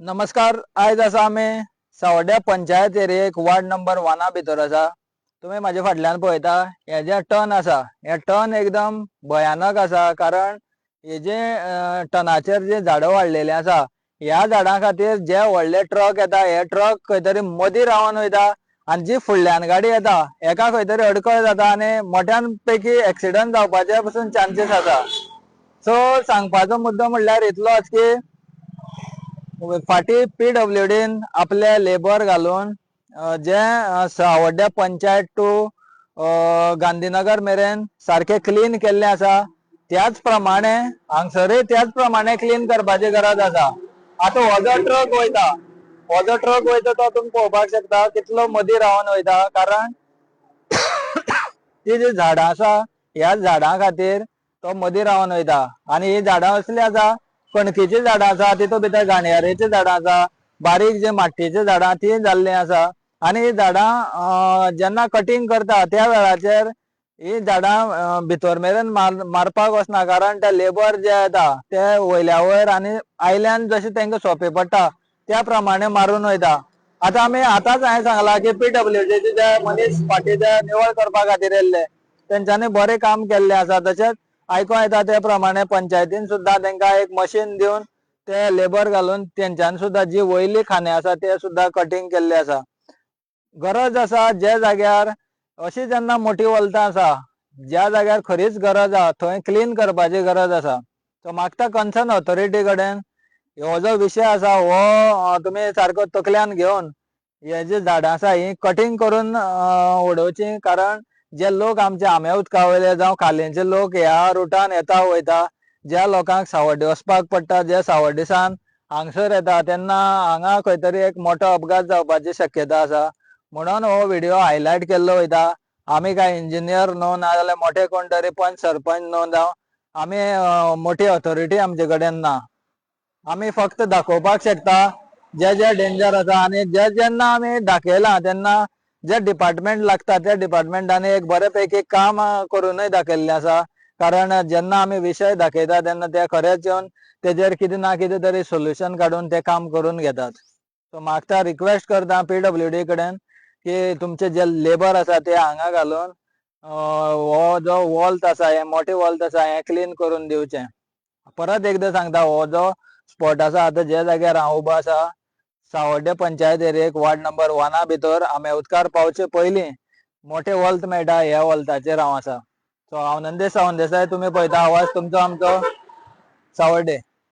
नमस्कार आयज आसा आमी सावड्ड्या पंचायत एरियेक वार्ड नंबर वाना भितर आसा तुमी म्हाज्या फाटल्यान पळयता हे जे टर्न आसा हे टर्न एकदम भयानक आसा कारण हे जे अं, जे झाडां वाडलेली आसा ह्या झाडां खातीर जे व्हडले ट्रक येता हे ट्रक खंय तरी मदीं रावन वयता आनी जी फुडल्यान गाडी येता एका खंय तरी अडकळ जाता आनी मोठ्यान पैकी एक्सिडंट जावपाचे पसून चान्सीस आसा. सो सांगपाचो मुद्दो म्हणल्यार इतलोच की फाटी पीडब्ल्यूडीन आपले लेबर घालून जे सावड्ड्या पंचायत टू गांधीनगर मेरेन सारखे क्लीन केल्ले आसा त्याच प्रमाणे हांगसरूय त्याच प्रमाणे क्लीन करपाची गरज आसा. आतां हो जो ट्रक वयता. हो जो ट्रक वयता तो तुमी पळोवपाक शकता कितलो मदीं रावन वयता कारण ती जी झाडां आसा ह्या झाडां खातीर तो मदीं रावन वयता. आनी ही झाडां असली आसा कणकेचे झाडां आसा तितूंत भितर गाणयारेची झाडां आसा बारीक जे माट्टेचे झाडां ती जाल्ले आसा आनी ही झाडां जेन्ना कटिंग करता त्या वेळाचेर ही झाडां भितर मेरेन मार मारपाक वचना. कारण ते लेबर जे येता ते वयल्या वयर आनी आयल्यान जशें तांकां सोंपें पडटा त्या प्रमाणे मारून वयता. आतां आमी आतांच हांवें सांगलां की पीडब्ल्यूडीचे जे मनीस फाटी जे निवळ करपा खातीर येल्ले तेंच्यांनी बरें काम केल्लें आसा. तशेंच आयको येता ते प्रमाणे पंचायतीन सुद्दां त्यांना एक मशीन दिवन ते लेबर घालून तेंच्यान सुद्दां जी वयली खांदे आसा ते सुद्दां कटिंग केल्ले आसा गरज आसा जे जाग्यार अशी जेन्ना मोठी वलतां आसा ज्या जाग्यार खरीच गरज आसा थंय क्लीन करपाची गरज आसा सो मागता कन्सर्न ऑथॉरिटी कडेन. हो जो विशय आसा हो तुमी सारको तकल्यान घेवन हे जी झाडां आसा ही कटिंग करून उडोवची कारण जे लोक आमचे आंब्या उदका वयले जावं खालेंचे लोक ह्या रुटान येता वयता ज्या लोकांक सावड्डे वचपाक पडटा जे सावड्डेसान हांगसर येता तेन्ना हांगा खंय तरी एक मोठो अपघात जावपाची शक्यता आसा. म्हणून हो व्हिडिओ हायलायट केल्लो वयता. आमी काय इंजिनियर न्हू ना जाल्यार मोठे कोण तरी पंच सरपंच न्हू जावं. आमी मोठी ऑथॉरिटी आमचे कडेन ना. आमी फक्त दाखोवपाक शकता जे जे डेंजर आसा आनी जे जेन्ना आमी दाखयला तेन्ना जे डिपार्टमेंट लागता त्या डिपार्टमेंटान एक बऱ्यापैकी काम करूनय दाखयल्लें आसा कारण जेन्ना आमी विशय दाखयता तेन्ना ते खरेंच येवन तेजेर कितें ना कितें तरी सोल्युशन काडून ते काम करून घेतात. सो मागता रिक्वेस्ट करता पीडब्ल्यूडी कडेन की तुमचे जे लेबर आसा ते हांगा घालून हो जो वॉल्त आसा हे मोठे वॉल्त आसा हे क्लीन करून दिवचे परत एकदा सांगता हो जो स्पॉट आसा आतां जे जाग्यार हांव उबो आसा सावड्डे पंचायत एरियेक वार्ड नंबर वाना भितर. आमी उदकार पावचे पयलीं मोठे वल्त मेळटा ह्या वल्ताचेर हांव आसा सो हांव नंदेश सावंत देसाय तुमी पळयता आवाज तुमचो आमचो. सावड्डे